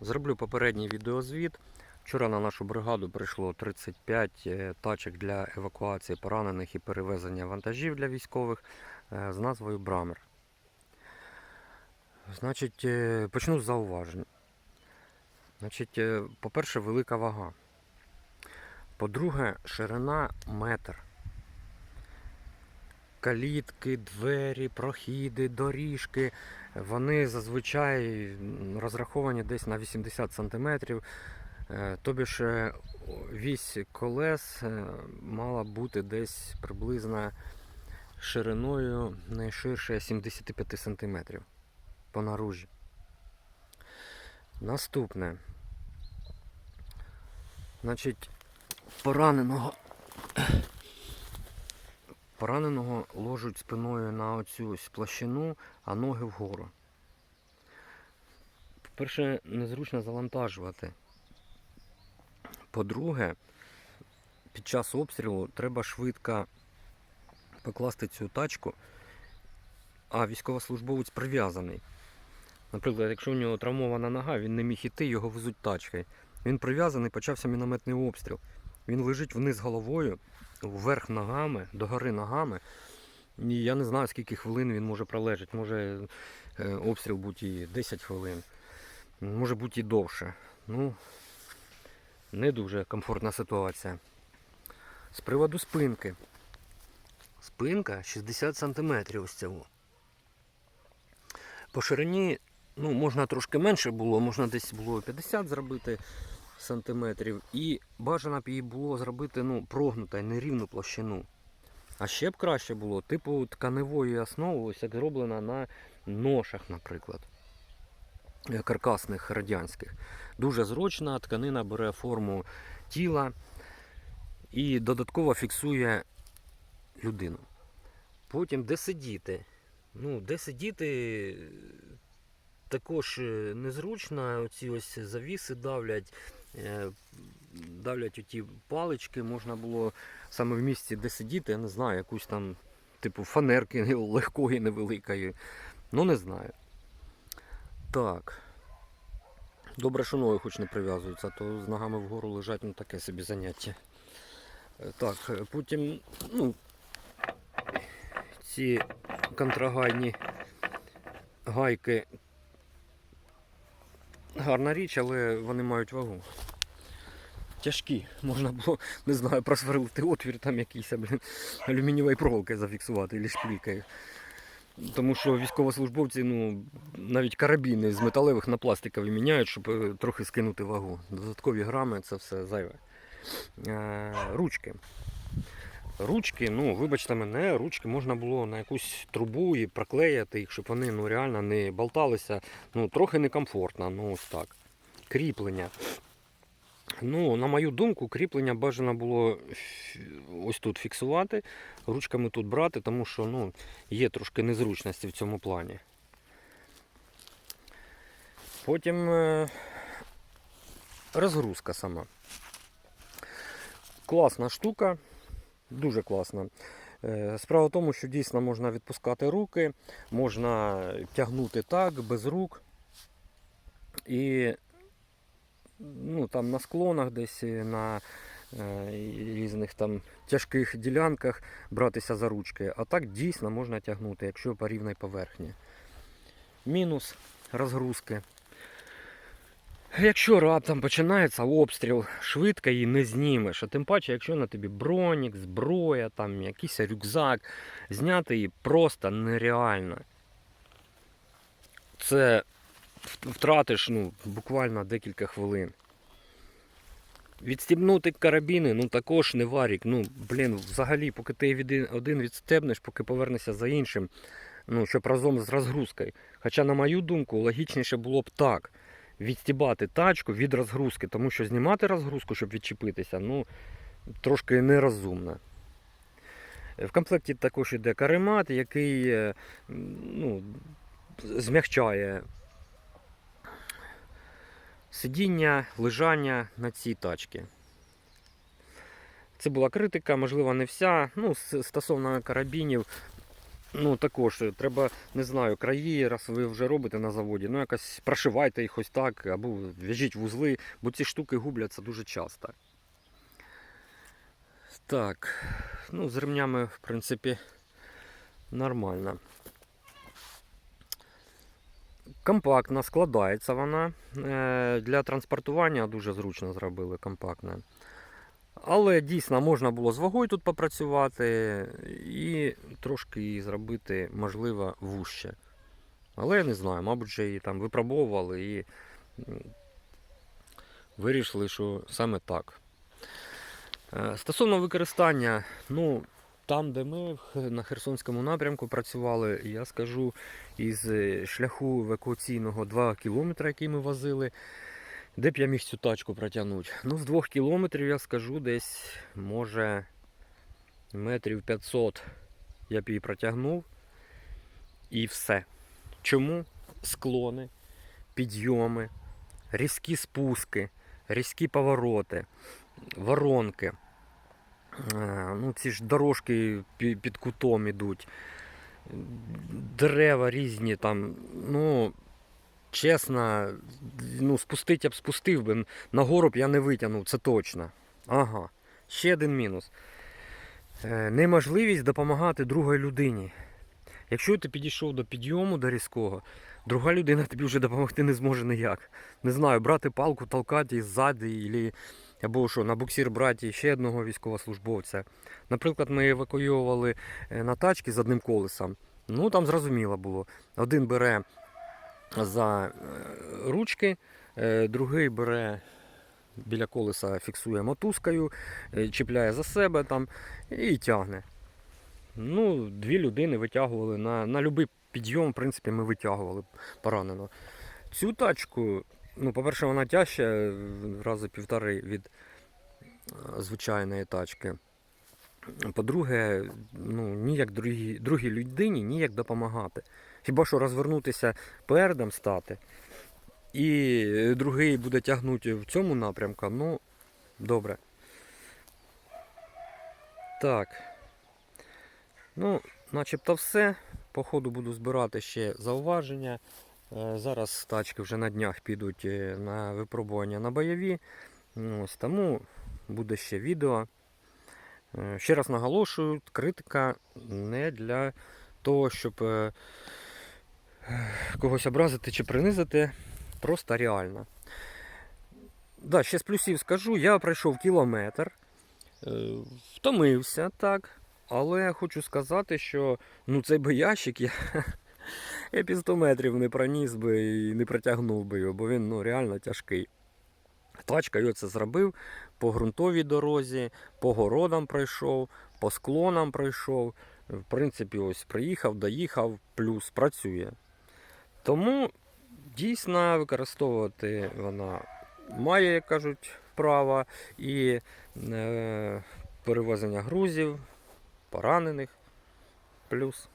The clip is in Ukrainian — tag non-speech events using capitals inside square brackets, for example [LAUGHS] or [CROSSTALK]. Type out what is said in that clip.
Зроблю попередній відеозвіт. Вчора на нашу бригаду прийшло 35 е, тачок для евакуації поранених і перевезення вантажів для військових е, з назвою Брамер. Значить, е, почну з зауважень. Значить, по-перше, велика вага. По-друге, ширина метр. Калітки, двері, прохіди, доріжки. Вони зазвичай розраховані десь на 80 см. Тобі ж е, вісь колес е, мала бути десь приблизно шириною не ширше 75 см по наружі. Наступне. Значить, пораненого Пораненого ложуть спиною на оцю ось а ноги вгору. По-перше, незручно завантажувати. По-друге, під час обстрілу треба швидко покласти цю тачку, а військовослужбовець прив'язаний. Наприклад, якщо у нього травмована нога, він не міг іти, його везуть тачкою. Він прив'язаний, почався мінометний обстріл. Він лежить вниз головою, вверх ногами, догори ногами. І я не знаю, скільки хвилин він може пролежати. Може е, обстріл бути і 10 хвилин, може бути і довше. Ну, не дуже комфортна ситуація. З приводу спинки. Спинка 60 см ось цього. По ширині, ну, можна трошки менше було, можна десь було 50 зробити сантиметрів. І бажано б її було зробити ну, прогнута, нерівну площину. А ще б краще було, типу тканевої основи, ось як зроблена на ношах, наприклад. е, Каркасних радянських. Дуже зручна, тканина бере форму тіла і додатково фіксує людину. Потім де сидіти. Ну, де сидіти е, також е, незручно, оці ось завіси давлять, давлять оті палички, можна було саме в місці, де сидіти, я не знаю, якусь там типу фанерки [LAUGHS] легкої, невеликої. Ну не знаю. Так. Добре, що ноги хоч не прив'язуються, то з ногами вгору лежать, ну таке собі заняття. Е, Так, е, потім, ну, ці контрагайні гайки гарна річ, але вони мають вагу. Тяжкі. Можна було, не знаю, просверлити отвір там якийсь, блін, алюмінієвою проволокою зафіксувати або шпилькою. Тому що військовослужбовці ну, навіть карабіни з металевих на пластикові міняють, щоб е, трохи скинути вагу. Додаткові грами це все зайве. Е, ручки. Ручки, ну, вибачте мене, ручки можна було на якусь трубу і проклеїти їх, щоб вони ну, реально не болталися. Ну, трохи некомфортно, ну ось так. Кріплення. Ну, на мою думку, кріплення бажано було ось тут фіксувати, ручками тут брати, тому що ну, є трошки незручності в цьому плані. Потім е, розгрузка сама. Класна штука, дуже класна. Е, Справа в тому, що дійсно можна відпускати руки, можна тягнути так, без рук. І ну, там на склонах десь на е, різних там тяжких ділянках братися за ручки. А так дійсно можна тягнути, якщо по рівній поверхні. Мінус розгрузки. Якщо раптом починається обстріл, швидко її не знімеш. А тим паче, якщо на тобі бронік, зброя, там якийсь рюкзак, зняти її просто нереально. Це втратиш ну, буквально декілька хвилин. Відстібнути карабіни, ну також не варік. Ну, блін, взагалі, поки ти один відстебнеш, поки повернешся за іншим, ну, щоб разом з розгрузкою. Хоча, на мою думку, логічніше було б так. Відстібати тачку від розгрузки, тому що знімати розгрузку, щоб відчепитися, ну, трошки нерозумно. В комплекті також іде каремат, який е, ну, змягчає сидіння, лежання на цій тачці. Це була критика, можливо, не вся. Ну, стосовно карабінів, Ну, також е, треба, не знаю, краї, раз ви вже робите на заводі, ну якось прошивайте їх ось так, або в'яжіть вузли, бо ці штуки губляться дуже часто. Так, ну, з ремнями, в принципі, нормально. Компактна, складається вона. Е, Для транспортування дуже зручно зробили компактне. Але дійсно можна було з вагою тут попрацювати і трошки її зробити, можливо, вужче. Але я не знаю, мабуть, вже її там випробовували і вирішили, що саме так. Е, Стосовно використання, ну, там, де ми на Херсонському напрямку працювали, я скажу, із е, шляху евакуаційного 2 кілометри, який ми возили, де б я міг цю тачку протягнути? Ну, з 2 кілометрів я скажу десь, може, метрів 500 я б її протягнув. І все. Чому? Склони, підйоми, різкі спуски, різкі повороти, воронки. Е, Ну, ці ж дорожки під кутом ідуть. Дерева різні там. Ну, чесно, ну, спустити я б спустив би. Нагору б я не витягнув, це точно. Ага. Ще один мінус. Е, Неможливість допомагати другій людині. Якщо ти підійшов до підйому до різкого, друга людина тобі вже допомогти не зможе ніяк. Не знаю, брати палку, толкати її ззаді, ілі- або що, на буксир брати ще одного військовослужбовця. Наприклад, ми евакуйовували е, на тачки з одним колесом. Ну там зрозуміло було. Один бере за е, ручки, е, другий бере біля колеса, фіксує мотузкою, чіпляє за себе там і тягне. Ну, дві людини витягували на, на будь-який підйом, в принципі, ми витягували поранено. Цю тачку, ну, по-перше, вона тяжча рази півтори від звичайної тачки. По-друге, ну, ніяк другій, другій людині ніяк допомагати. Хіба що розвернутися передом стати, і другий буде тягнути в цьому напрямку, ну, добре. Так. Ну, начебто все. По ходу буду збирати ще зауваження. Е, Зараз тачки вже на днях підуть е, на випробування на бойові. Ну, Ось, тому буде ще відео. Е, Ще раз наголошую, критика не для того, щоб когось образити чи принизити, просто реально. Да, ще з плюсів скажу, я пройшов кілометр, втомився так, але хочу сказати, що ну, цей би ящик я, [LAUGHS] я під 100 метрів не проніс би і не протягнув би його, бо він ну, реально тяжкий. Тачка я це зробив по ґрунтовій дорозі, по городам пройшов, по склонам пройшов. В принципі, ось приїхав, доїхав, плюс працює. Тому дійсно використовувати вона має, як кажуть, право і е, перевезення грузів, поранених. Плюс.